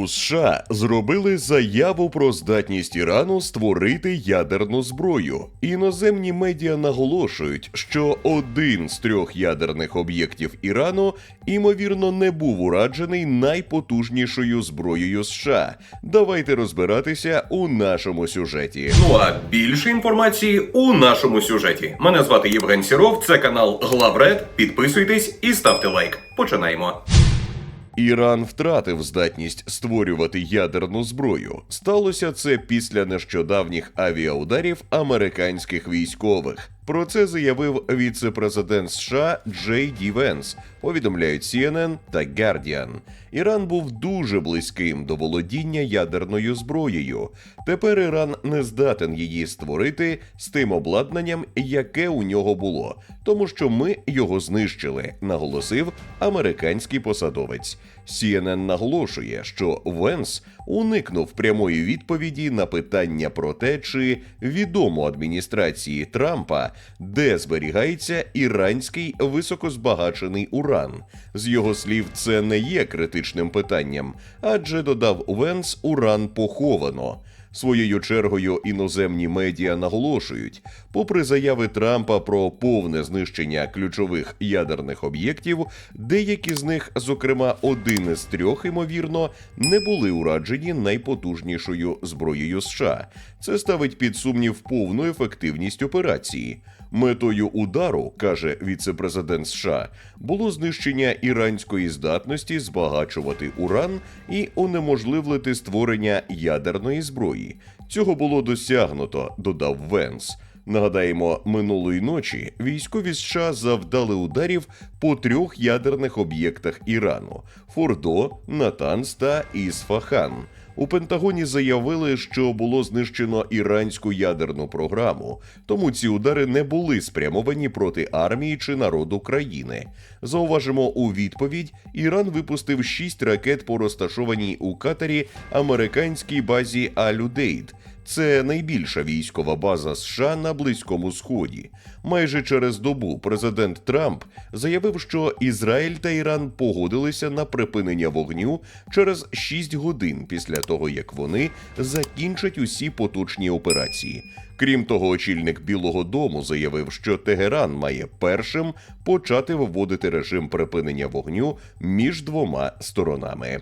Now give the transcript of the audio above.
У США зробили заяву про здатність Ірану створити ядерну зброю. Іноземні медіа наголошують, що один з трьох ядерних об'єктів Ірану імовірно не був ураджений найпотужнішою зброєю США. Давайте розбиратися у нашому сюжеті. Ну а більше інформації у нашому сюжеті. Мене звати Євген Сіров, це канал Главред. Підписуйтесь і ставте лайк. Починаємо. Іран втратив здатність створювати ядерну зброю. Сталося це після нещодавніх авіаударів американських військових. Про це заявив віце-президент США Джей Ді Венс, повідомляють CNN та Guardian. Іран був дуже близьким до володіння ядерною зброєю. Тепер Іран не здатен її створити з тим обладнанням, яке у нього було, тому що ми його знищили, наголосив американський посадовець. CNN наголошує, що Венс уникнув прямої відповіді на питання про те, чи відомо адміністрації Трампа, де зберігається іранський високозбагачений уран. З його слів, це не є критичним питанням, адже додав Венс, уран поховано. Своєю чергою іноземні медіа наголошують, попри заяви Трампа про повне знищення ключових ядерних об'єктів, деякі з них, зокрема один із трьох, ймовірно, не були ураджені найпотужнішою зброєю США. Це ставить під сумнів повну ефективність операції. Метою удару, каже віце-президент США, було знищення іранської здатності збагачувати уран і унеможливити створення ядерної зброї. Цього було досягнуто, додав Венс. Нагадаємо, минулої ночі військові США завдали ударів по трьох ядерних об'єктах Ірану: Фордо, Натанс та Ісфахан. У Пентагоні заявили, що було знищено іранську ядерну програму, тому ці удари не були спрямовані проти армії чи народу країни. Зауважимо у відповідь, Іран випустив шість ракет по розташованій у Катарі американській базі Алюдейд. Це найбільша військова база США на Близькому Сході. Майже через добу президент Трамп заявив, що Ізраїль та Іран погодилися на припинення вогню через 6 годин після того, як вони закінчать усі поточні операції. Крім того, очільник Білого Дому заявив, що Тегеран має першим почати вводити режим припинення вогню між двома сторонами.